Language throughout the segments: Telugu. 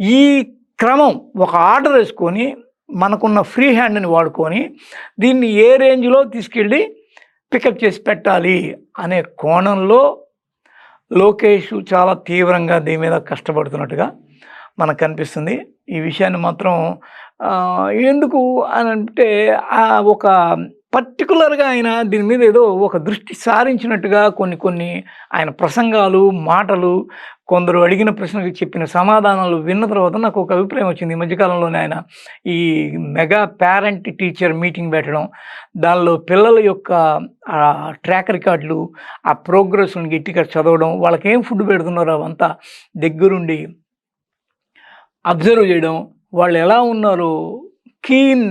ఈ క్రమం ఒక ఆర్డర్ వేసుకొని మనకున్న ఫ్రీ హ్యాండ్ని వాడుకొని దీన్ని ఏ రేంజ్లో తీసుకెళ్ళి పికప్ చేసి పెట్టాలి అనే కోణంలో లోకేష్ చాలా తీవ్రంగా దీని మీద కష్టపడుతున్నట్టుగా మనకు కనిపిస్తుంది. ఈ విషయాన్ని మాత్రం ఎందుకు అని అంటే ఒక పర్టికులర్గా ఆయన దీని మీద ఏదో ఒక దృష్టి సారించినట్టుగా కొన్ని కొన్ని ఆయన ప్రసంగాలు మాటలు కొందరు అడిగిన ప్రశ్నకు చెప్పిన సమాధానాలు విన్న తర్వాత నాకు ఒక అభిప్రాయం వచ్చింది. ఈ మధ్యకాలంలోనే ఆయన ఈ మెగా పేరెంట్ టీచర్ మీటింగ్ పెట్టడం దానిలో పిల్లల యొక్క ట్రాక్ రికార్డులు ఆ ప్రోగ్రెస్ని గట్టిగా చదవడం వాళ్ళకి ఏం ఫుడ్ పెడుతున్నారో అవంతా దగ్గరుండి అబ్జర్వ్ చేయడం వాళ్ళు ఎలా ఉన్నారో కీన్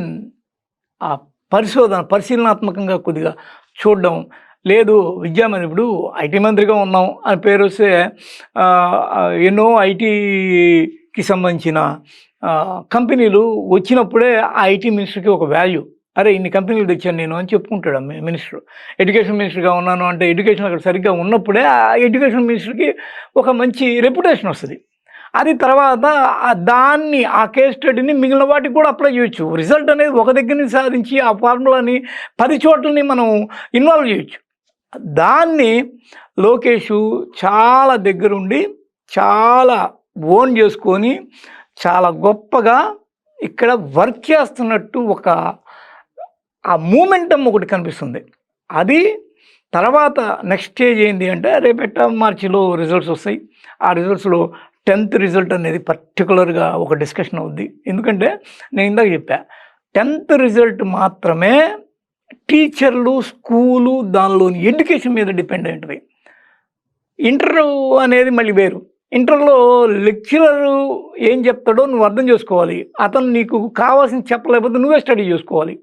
ఆ పరిశోధన పరిశీలనాత్మకంగా కొద్దిగా చూడడం లేదు విద్యామంత్రి ఇప్పుడు ఐటీ మంత్రిగా ఉన్నాం అని పేరు వస్తే ఎన్నో ఐటీకి సంబంధించిన కంపెనీలు వచ్చినప్పుడే ఆ ఐటీ మినిస్టర్కి ఒక వాల్యూ అరే ఇన్ని కంపెనీలు తెచ్చాను నేను అని చెప్పుకుంటాడు మినిస్టర్. ఎడ్యుకేషన్ మినిస్టర్గా ఉన్నాను అంటే ఎడ్యుకేషన్ అక్కడ సరిగ్గా ఉన్నప్పుడే ఆ ఎడ్యుకేషన్ మినిస్టర్కి ఒక మంచి రెప్యుటేషన్ వస్తుంది. అది తర్వాత దాన్ని ఆ కేస్ స్టడీని మిగిలిన వాటికి కూడా అప్లై చేయొచ్చు. రిజల్ట్ అనేది ఒక దగ్గర నుంచి సాధించి ఆ ఫార్ములాని పది చోట్లని మనం ఇన్వాల్వ్ చేయొచ్చు. దాన్ని లోకేషు చాలా దగ్గరుండి చాలా ఓన్ చేసుకొని చాలా గొప్పగా ఇక్కడ వర్క్ చేస్తున్నట్టు ఒక ఆ మూమెంటం ఒకటి కనిపిస్తుంది. అది తర్వాత నెక్స్ట్ స్టేజ్ ఏంటి అంటే రేపెట్ట మార్చిలో రిజల్ట్స్ వస్తాయి. ఆ రిజల్ట్స్లో టెన్త్ రిజల్ట్ అనేది పర్టికులర్గా ఒక డిస్కషన్ అవుద్ది. ఎందుకంటే నేను ఇందాక చెప్పా టెన్త్ రిజల్ట్ మాత్రమే టీచర్లు స్కూలు దానిలోని ఎడ్యుకేషన్ మీద డిపెండ్ అయి ఇంటర్ అనేది మళ్ళీ వేరు. ఇంటర్లో లెక్చరర్ ఏం చెప్తాడో నువ్వు అర్థం చేసుకోవాలి. అతను నీకు కావాల్సింది చెప్పలేకపోతే నువ్వే స్టడీ చేసుకోవాలి.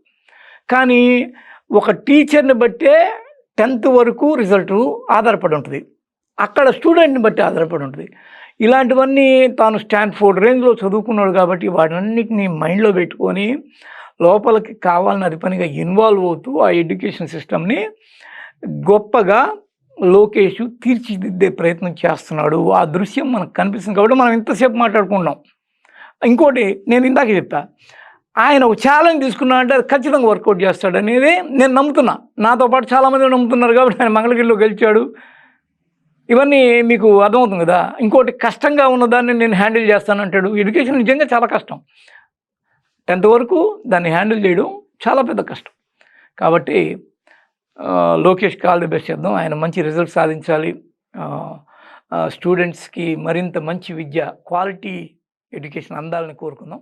కానీ ఒక టీచర్ని బట్టే టెన్త్ వరకు రిజల్ట్ ఆధారపడి ఉంటుంది. అక్కడ స్టూడెంట్ని బట్టి ఆధారపడి ఉంటుంది. ఇలాంటివన్నీ తాను స్టాన్ఫోర్డ్ రేంజ్లో చదువుకున్నాడు కాబట్టి వాటన్నిటిని మైండ్లో పెట్టుకొని లోపలికి కావాలని అది పనిగా ఇన్వాల్వ్ అవుతూ ఆ ఎడ్యుకేషన్ సిస్టమ్ని గొప్పగా లోకేష్ తీర్చిదిద్దే ప్రయత్నం చేస్తున్నాడు. ఆ దృశ్యం మనకు కనిపిస్తుంది కాబట్టి మనం ఇంతసేపు మాట్లాడుకుంటున్నాం. ఇంకోటి నేను ఇందాక చెప్పా ఆయన ఒక ఛాలెంజ్ తీసుకున్నా అంటే అది ఖచ్చితంగా వర్కౌట్ చేస్తాడు అనేది నేను నమ్ముతున్నా. నాతో పాటు చాలామంది నమ్ముతున్నారు కాబట్టి ఆయన మంగళగిరిలో గెలిచాడు. ఇవన్నీ మీకు అర్థమవుతుంది కదా. ఇంకోటి కష్టంగా ఉన్నదాన్ని నేను హ్యాండిల్ చేస్తానంటాడు. ఎడ్యుకేషన్ నిజంగా చాలా కష్టం. టెన్త్ వరకు దాన్ని హ్యాండిల్ చేయడం చాలా పెద్ద కష్టం. కాబట్టి లోకేష్ కాల్ ది బెస్ట్ చేద్దాం. ఆయన మంచి రిజల్ట్ సాధించాలి. స్టూడెంట్స్కి మరింత మంచి విద్య క్వాలిటీ ఎడ్యుకేషన్ అందాలని కోరుకుందాం.